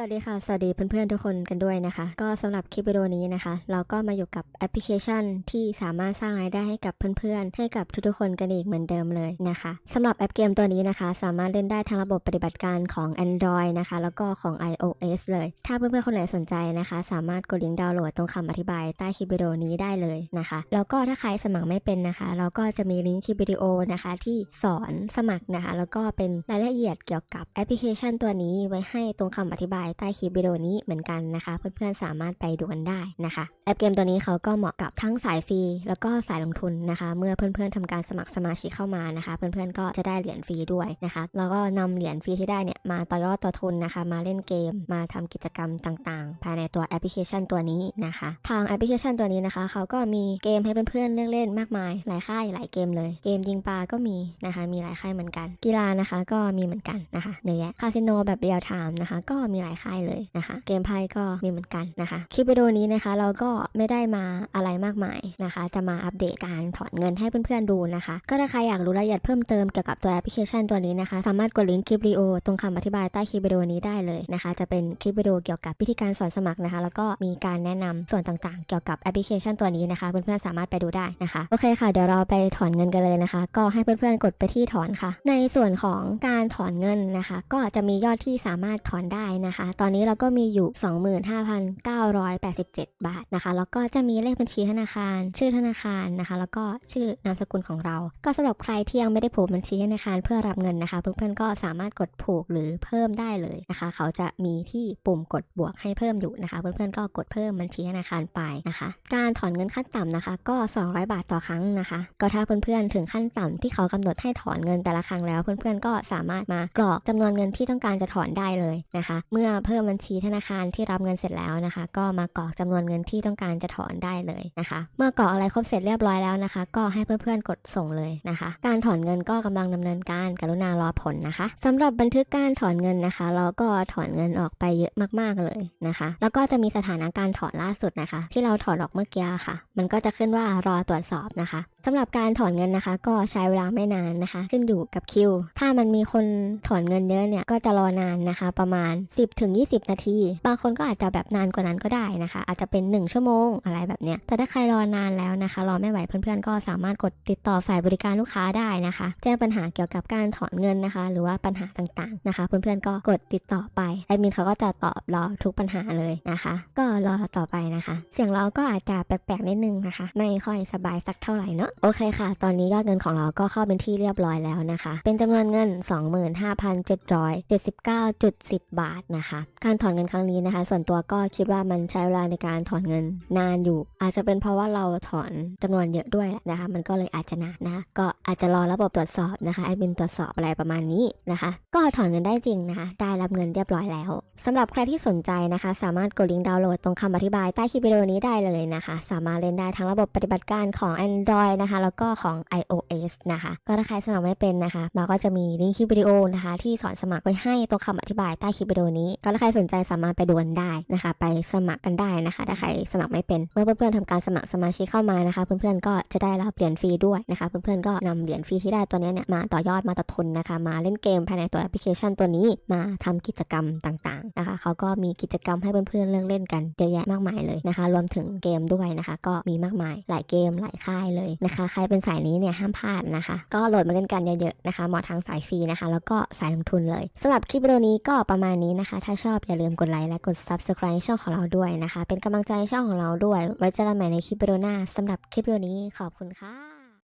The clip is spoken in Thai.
สวัสดีค่ะ สวัสดีเพื่อนๆทุกคนกันด้วยนะคะ ก็สำหรับคลิปวิดีโอนี้นะคะ เราก็มาอยู่กับแอปพลิเคชันที่สามารถสร้างรายได้ให้กับเพื่อนๆ ให้กับทุกๆคนกันอีกเหมือนเดิมเลยนะคะสำหรับแอปเกมตัวนี้นะคะ สามารถเล่นได้ทั้งระบบปฏิบัติการของ Android นะคะ แล้วก็ของ iOS เลย ถ้าเพื่อนๆคนไหนสนใจนะคะ สามารถกดลิงก์ดาวน์โหลดตรงคำอธิบายใต้คลิปวิดีโอนี้ได้เลยนะคะ แล้วก็ถ้าใครสมัครไม่เป็นนะคะ เราก็จะมีลิงก์คลิปวิดีโอนะคะที่สอนสมัครนะคะ แล้วก็เป็นรายละเอียดเกี่ยวกับแอปพลิเคชันตัวนี้ไว้ให้ตรงคำอธิบายใต้คลิปวิดีโอนี้เหมือนกันนะคะ เพื่อนๆสามารถไปดูกันได้นะคะ แอปเกมตัวนี้เขาก็เหมาะกับทั้งสายฟรีแล้วก็สายลงทุนนะคะ เมื่อเพื่อนๆทำการสมัครสมาชิกเข้ามานะคะ เพื่อนๆก็จะได้เหรียญฟรีด้วยนะคะแล้วก็นำเหรียญฟรีที่ได้เนี่ยมาต่อยอดต่อทุนนะคะ มาเล่นเกมมาทำกิจกรรมต่างๆ ภายในตัวแอปพลิเคชันตัวนี้นะคะ ทางแอปพลิเคชันตัวนี้นะคะเขาก็มีเกมให้เพื่อนๆเลือกเล่นมากมายหลายค่ายหลายเกมเลย เกมยิงปลาก็มีนะคะ มีหลายค่ายเหมือนกัน กีฬานะคะก็มีเหมือนกันนะคะเยอะแยะคาสิโนแบบเรียลไทม์นะคะ ก็มีหลายค่ายเลยนะคะ เกมไพ่ก็มีเหมือนกันนะคะคลิปวิดีโอนี้นะคะ เราก็ไม่ได้มาอะไรมากมายนะคะ จะมาอัปเดตการถอนเงินให้เพื่อนๆดูนะคะ ก็ถ้าใครอยากรู้รายละเอียดเพิ่มเติมเกี่ยวกับตัวแอปพลิเคชันตัวนี้นะคะ สามารถกดลิงก์คลิปวิดีโอตรงคำอธิบายใต้คลิปวิดีโอนี้ได้เลยนะคะ จะเป็นคลิปวิดีโอเกี่ยวกับวิธีการสอนสมัครนะคะ แล้วก็มีการแนะนำส่วนต่างๆ เกี่ยวกับแอปพลิเคชันตัวนี้นะคะ เพื่อนๆสามารถไปดูได้นะคะโอเคค่ะเดี๋ยวเราไปถอนเงินกันเลยนะคะ ก็ให้เพื่อนๆกดไปที่ถอนค่ะ ในส่วนของการถอนเงินนะคะ ก็จะมียอดที่สามารถถอนได้นะคะตอนนี้เราก็มีอยู่ 25,987 บาทนะคะ แล้วก็จะมีเลขบัญชีธนาคาร ชื่อธนาคารนะคะ แล้วก็ชื่อนามสกุลของเรา ก็สำหรับใครที่ยังไม่ได้ผูกบัญชีธนาคารเพื่อรับเงินนะคะ เพื่อนๆก็สามารถกดผูกหรือเพิ่มได้เลยนะคะ เขาจะมีที่ปุ่มกดบวกให้เพิ่มอยู่นะคะ เพื่อนๆก็กดเพิ่มบัญชีธนาคารไปนะคะ การถอนเงินขั้นต่ำนะคะ ก็ 200 บาทต่อครั้งนะคะ ก็ถ้าเพื่อนๆถึงขั้นต่ำที่เขากำหนดให้ถอนเงินแต่ละครั้งแล้ว เพื่อนๆก็สามารถมากรอกจำนวนเงินที่ต้องการจะถอนได้เลยนะคะ เมื่อเพิ่มบัญชีธนาคารที่รับเงินเสร็จแล้วนะคะ ก็มากรอกจำนวนเงินที่ต้องการจะถอนได้เลยนะคะ เมื่อกรอกอะไรครบเสร็จเรียบร้อยแล้วนะคะ ก็ให้เพื่อนๆกดส่งเลยนะคะ การถอนเงินก็กำลังดำเนินการกรุณารอผลนะคะสำหรับบันทึกการถอนเงินนะคะ เราก็ถอนเงินออกไปเยอะมากๆเลยนะคะ แล้วก็จะมีสถานะการถอนล่าสุดนะคะ ที่เราถอนออกเมื่อกี้ค่ะ มันก็จะขึ้นว่ารอตรวจสอบนะคะสำหรับการถอนเงินนะคะ ก็ใช้เวลาไม่นานนะคะ ขึ้นอยู่กับคิว ถ้ามันมีคนถอนเงินเยอะเนี่ยก็จะรอนานนะคะ ประมาณ 10ถึง20 นาที บางคนก็อาจจะแบบนานกว่านั้นก็ได้นะคะ อาจจะเป็น 1 ชั่วโมงอะไรแบบเนี้ยแต่ถ้าใครรอนานแล้วนะคะ รอไม่ไหวเพื่อนๆ ก็สามารถกดติดต่อฝ่ายบริการลูกค้าได้นะคะ แจ้งปัญหาเกี่ยวกับการถอนเงินนะคะ หรือว่าปัญหาต่างๆนะคะ เพื่อนๆก็กดติดต่อไปแอดมินเขาก็จะตอบรอทุกปัญหาเลยนะคะ ก็รอต่อไปนะคะ เสียงเราก็อาจจะแปลกๆนิดนึงนะคะ ไม่ค่อยสบายสักเท่าไหร่เนอะโอเคค่ะ ตอนนี้ยอดเงินของเราก็เข้าเป็นที่เรียบร้อยแล้วนะคะ เป็นจำนวนเงิน 25,779.10 บาทนะคะ การถอนเงินครั้งนี้นะคะ ส่วนตัวก็คิดว่ามันใช้เวลาในการถอนเงินนานอยู่ อาจจะเป็นเพราะว่าเราถอนจำนวนเยอะด้วยแหละนะคะ มันก็เลยอาจจะนานนะคะก็อาจจะรอระบบตรวจสอบนะคะแอดมินตรวจสอบอะไรประมาณนี้นะคะ ก็ถอนเงินได้จริงนะคะ ได้รับเงินเรียบร้อยแล้วสำหรับใครที่สนใจนะคะ สามารถกดลิงก์ดาวน์โหลดตรงคำอธิบายใต้คลิปวิดีโอนี้ได้เลยนะคะ สามารถเล่นได้ทั้งระบบปฏิบัติการของ Android นะคะ แล้วก็ของ iOS นะคะ ก็ถ้าใครสมัครไม่เป็นนะคะ เราก็จะมีลิงก์คลิปวิดีโอนะคะ ที่สอนสมัครไว้ให้ตรงคำอธิบายใต้คลิปวิดีโอนี้ ก็ถ้าใครสนใจสามารถไปดูกันได้นะคะ ไปสมัครกันได้นะคะ ถ้าใครสมัครไม่เป็น เมื่อเพื่อนๆทำการสมัครสมาชิกเข้ามานะคะ เพื่อนๆก็จะได้รับเหรียญฟรีด้วยนะคะ เพื่อนๆก็นำเหรียญฟรีที่ได้ตัวนี้เนี่ยมาต่อยอดมาต่อทุนนะคะ มาเล่นเกมภายในตัวแอปพลิเคชันตัวนี้มาทำกิจกรรมต่างๆนะคะ เขาก็มีกิจกรรมให้เพื่อนๆเลือกเล่นกันเยอะแยะมากมายเลยนะคะ รวมถึงเกมด้วยนะคะ ก็มีมากมายหลายเกมหลายค่ายเลยนะคะ ใครเป็นสายนี้เนี่ยห้ามพลาดนะคะ ก็โหลดมาเล่นกันเยอะๆนะคะเหมาะทางสายฟรีนะคะ แล้วก็สายลงทุนเลยสำหรับคลิปวิดีโอนี้ก็ประมาณนี้นะคะ ถ้าชอบอย่าลืมกดไลค์และกด subscribe ช่องของเราด้วยนะคะ เป็นกำลังใจช่องของเราด้วย ไว้เจอกันใหม่ในคลิปวิดีโอหน้าสำหรับคลิปวิดีโอนี้ขอบคุณค่ะ